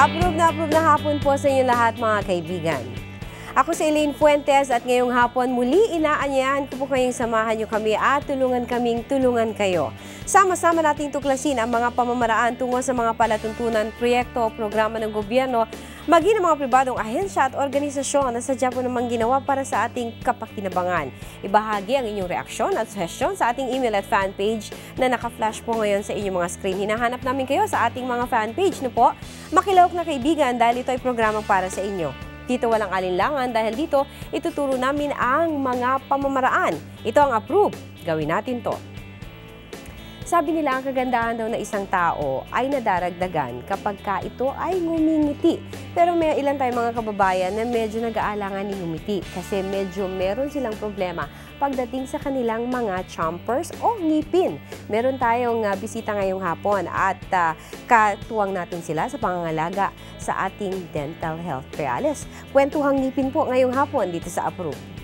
Approve na approve na hapon po sa inyo lahat mga kaibigan. Ako si Elaine Fuentes at ngayong hapon muli inaanyayahan ko po kayong samahan nyo kami at tulungan kaming tulungan kayo. Sama-sama nating tuklasin ang mga pamamaraan tungo sa mga palatuntunan, proyekto o programa ng gobyerno, maging ng mga pribadong ahensya at organisasyon na sadya po namang ginawa para sa ating kapakinabangan. Ibahagi ang inyong reaksyon at suggestion sa ating email at fanpage na naka-flash po ngayon sa inyong mga screen. Hinahanap namin kayo sa ating mga fanpage no po. Makilawak na kaibigan dahil ito ay programang para sa inyo. Dito walang alinlangan dahil dito ituturo namin ang mga pamamaraan. Ito ang approve. Gawin natin to. Sabi nila ang kagandahan daw ng isang tao ay nadaragdagan kapag ka ito ay ngumingiti. Pero may ilan tayong mga kababayan na medyo nag-aalangan ni ngumiti kasi medyo meron silang problema pagdating sa kanilang mga chompers o ngipin. Meron tayong uh, bisita ngayong hapon at uh, katuwang natin sila sa pangangalaga sa ating dental health. Reales, kwentuhang ngipin po ngayong hapon dito sa Approve.